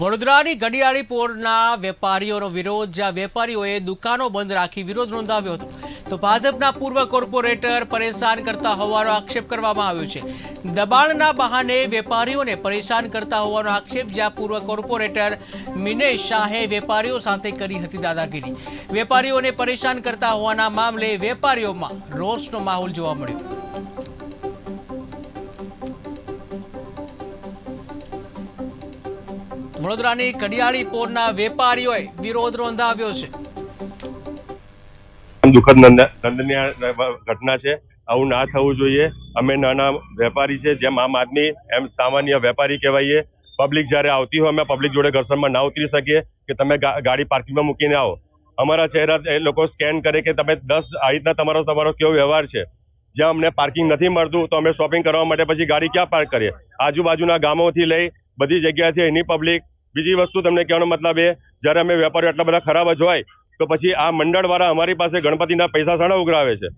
વડોદરાની ઘડિયાળી પોરના વેપારીઓનો વિરોધ, જ્યાં વેપારીઓએ દુકાનો બંધ રાખી વિરોધ નોંધાવ્યો હતો. તો ભાજપના પૂર્વ કોર્પોરેટર પરેશાન કરતા હોવાનો આક્ષેપ કરવામાં આવ્યો છે. દબાણના બહાને વેપારીઓને પરેશાન કરતા હોવાનો આક્ષેપ જ્યાં પૂર્વ કોર્પોરેટર મિનેશ શાહે વેપારીઓ સાથે કરી હતી દાદાગીરી. વેપારીઓને પરેશાન કરતા હોવાના મામલે વેપારીઓમાં રોષનો માહોલ જોવા મળ્યો. વડોદરાની કડિયાળી પોરના વેપારીઓએ વિરોધ નોંધાવ્યો છે. દુઃખદ નંદનીય ઘટના છે. આવું ના થવું જોઈએ. અમે નાના વેપારી છે, જેમ આમ આદમી, એમ સામાન્ય વેપારી કહેવાઈએ. પબ્લિક જ્યારે આવતી હોય, અમે પબ્લિક જોડે ઘર્ષણમાં ના ઉતરી શકીએ કે તમે ગાડી પાર્કિંગમાં મૂકીને આવો. અમારા ચહેરા એ લોકો સ્કેન કરે કે તમે દસ, આ રીતના તમારો તમારો કેવો વ્યવહાર છે. જ્યાં અમને પાર્કિંગ નથી મળતું, તો અમે શોપિંગ કરવા માટે પછી ગાડી ક્યાં પાર્ક કરીએ? આજુબાજુના ગામોથી લઈ બધી જગ્યાએથી એની પબ્લિક બીજી વસ્તુ તમને કહેવાનો મતલબ એ, જ્યારે અમે વેપારીઓ એટલા બધા ખરાબ જ હોય, તો પછી આ મંડળવાળા અમારી પાસે ગણપતિના પૈસા શાણા ઉઘરાવે છે.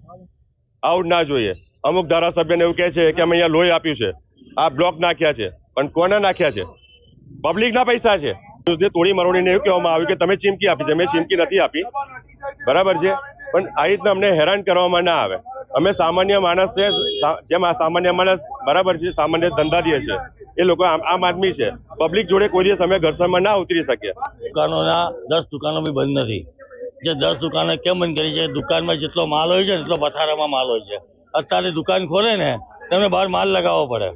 આવું ના જોઈએ. અમુક ધારાસભ્યને એવું કહે છે કે અમે અહીંયા લોહી આપ્યું છે. આ બ્લોક નાખ્યા છે. પણ કોને નાખ્યા છે? પબ્લિકના પૈસા છે. તોડી મરોડીને એવું કહેવામાં આવ્યું કે તમે ચીમકી આપી છે. મેં ચીમકી નથી આપી. બરાબર છે? પણ આ રીતના અમને હેરાન કરવામાં ના આવે. અમે સામાન્ય માણસ છે જેમ આ સામાન્ય માણસ બરાબર છે, સામાન્ય ધંધારીય છે. એ લોકો આમ આદમી છે. પબ્લિક જોડે કોઈ દિવસ અમે ઘર્ષણમાં ના ઉતરી શકીએ. દુકાનોના દસ દુકાનો બી બંધ નથી. જે દસ દુકાનો કેમ બંધ કરી છે? દુકાનમાં જેટલો માલ હોય છે એટલો પથારામાં માલ હોય છે. અત્યારે દુકાન ખોલે ને, તેમને બહાર માલ લગાવવો પડે.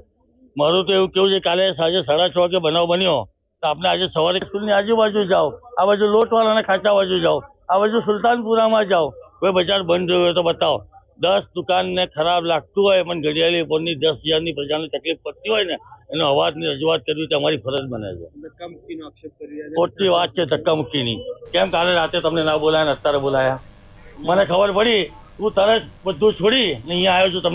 મારું તો એવું કેવું છે, કાલે સાંજે સાડા છ વાગે બનાવ બન્યો, તો આપણે આજે સવારે સ્કૂલની આજુબાજુ જાઓ, આ બાજુ લોટવાળાના ખાંચા બાજુ જાઓ, આ બાજુ સુલતાનપુરામાં જાઓ. કોઈ બજાર બંધ હોય તો બતાવો. દસ દુકાનને ખરાબ લાગતું હોય પણ ઘડિયાળી ઉપરની દસ હજારની પ્રજાને તકલીફ પડતી હોય ને એનો અવાજની રજૂઆત કરવી તે અમારી ફરજ બને છે. ખોટી વાત છે ધક્કામુક્કીની. કેમ કાલે રાતે તમને ના બોલાયા ને અત્યારે બોલાયા? મને ખબર પડી તું તરત બધું છોડી ને અહીંયા આવ્યો છું તમને